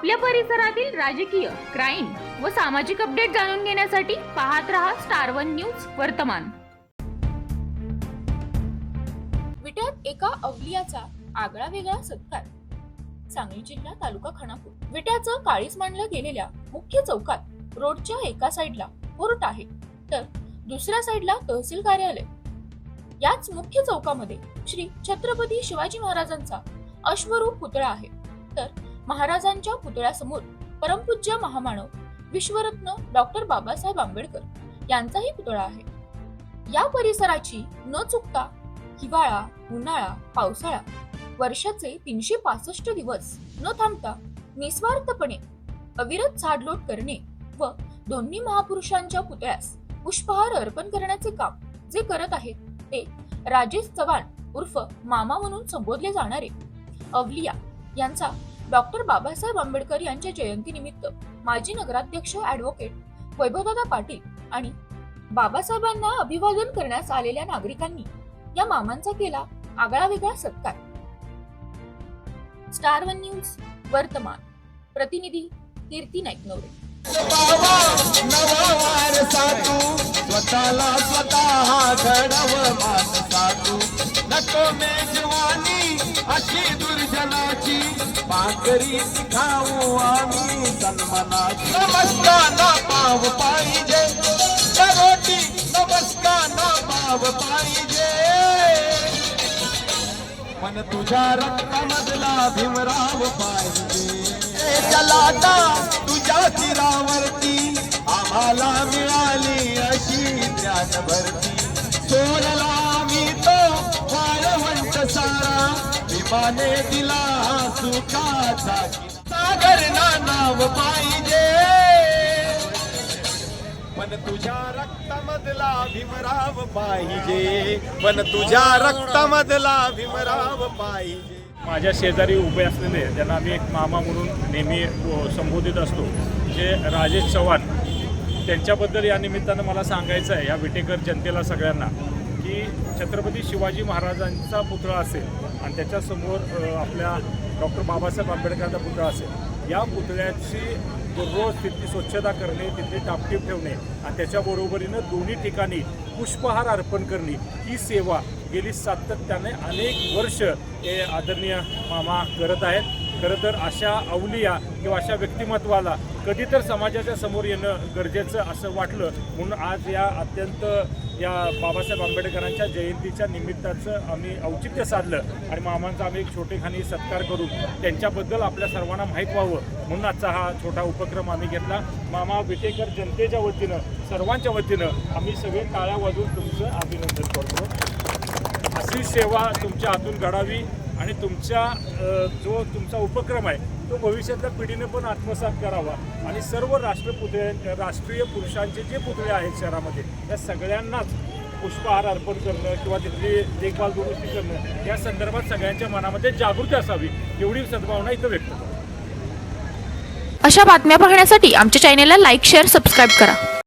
आपल्या परिसरातील राजकीय क्राईम व सामाजिक अपडेट जाणून घेण्यासाठी पाहत रहा स्टार वन न्यूज वर्तमान. विट्यात एका अवलियाचा आगळा वेगळा सत्कार. सांगली जिल्हा तालुका खानापूर. विट्याचं काळीच मानलं गेलेल्या मुख्य चौकात रोडच्या एका साईडला कोर्ट आहे तर दुसऱ्या साईडला तहसील कार्यालय. याच मुख्य चौकामध्ये श्री छत्रपती शिवाजी महाराजांचा अश्वरूप पुतळा आहे तर महाराजांच्या पुतळ्यासमोर परमपूज्य महामानव विश्वरत्न डॉक्टर बाबासाहेब आंबेडकर यांचाही पुतळा आहे. या परिसराची न चुकता हिवाळा उन्हाळा पावसाळा वर्षाचे तीनशे पासष्ट दिवस न थांबता निस्वार्थपणे अविरत झाडलोट करणे व दोन्ही महापुरुषांच्या पुतळ्यास पुष्पहार अर्पण करण्याचे काम जे करत आहेत ते राजेश चव्हाण उर्फ मामा म्हणून संबोधले जाणारे अवलिया यांचा डॉक्टर बाबासाहेब आंबेडकर यांच्या जयंतीनिमित्त माजी नगराध्यक्ष ऍडव्होकेट वैभवदादा पाटील आणि बाबासाहेबांना अभिवादन करण्यास आलेल्या नागरिकांनी या मामांचा केला आगळा वेगळा सत्कार. स्टार वन न्यूज वर्तमान. प्रतिनिधी कीर्ती नाईकनवरे. स्वतःला स्वतः घडव मानसा तू नको मेजवानी अशी दुर्जनाची. भाकरी खाऊ आम्ही सन्मानाची नमस्कार पाव पाहिजे. रोटी नमस्कार पाव पाहिजे. पण तुझ्या रक्तामधला भीमराव पाहिजे. चलाटा तुझ्या तीरावरती आम्हाला मिळाली अशी ज्ञान भरती सोडला मी तो वाळवंट सारा. विमाने दिला सागर ना नाव पाहिजे. पण तुझ्या रक्तामधला भीमराव पाहिजे. पण तुझ्या रक्तामधला भीमराव पाहिजे. माझ्या शेजारी उभे असलेले त्यांना आम्ही एक मामा म्हणून नेहमी संबोधित असतो जे राजेश चव्हाण त्यांच्याबद्दल या निमित्तानं मला सांगायचं आहे या विटेकर जनतेला सगळ्यांना. की छत्रपती शिवाजी महाराजांचा पुतळा असेल आणि त्याच्यासमोर आपल्या डॉक्टर बाबासाहेब आंबेडकरांचा पुतळा असेल. या पुतळ्याची दररोज तिथली स्वच्छता करणे तिथली टापटीप ठेवणे आणि त्याच्याबरोबरीनं दोन्ही ठिकाणी पुष्पहार अर्पण करणे ही सेवा गेली सातत्याने अनेक वर्ष हे आदरणीय मामा करत आहेत. खरं तर अशा अवलिया किंवा अशा व्यक्तिमत्वाला कधी तर समाजाच्या समोर येणं गरजेचं असं वाटलं. म्हणून आज या अत्यंत या बाबासाहेब आंबेडकरांच्या जयंतीच्या निमित्ताचं आम्ही औचित्य साधलं. आणि मामांचा आम्ही एक छोटेखानी सत्कार करून त्यांच्याबद्दल आपल्या सर्वांना माहीत व्हावं. म्हणून आजचा हा छोटा उपक्रम आम्ही घेतला. मामा विटेकर जनतेच्या वतीनं सर्वांच्या वतीनं आम्ही सगळे टाळ्या वाजवून तुमचं अभिनंदन करतो. अशी सेवा तुमच्या हातून घडावी आणि तुमच्या जो तुमचा उपक्रम आहे तो भविष्यातल्या पिढीने पण आत्मसात करावा. आणि सर्व राष्ट्रपुतळे राष्ट्रीय पुरुषांचे जे पुतळे आहेत शहरामध्ये त्या सगळ्यांनाच पुष्पहार अर्पण करणं किंवा तिथली देखभाल दुरुस्ती करणं या संदर्भात सगळ्यांच्या मनामध्ये जागृती असावी एवढी सद्भावना इथं व्यक्त अशा बातम्या पाहण्यासाठी आमच्या चॅनेलला लाईक शेअर सबस्क्राईब करा.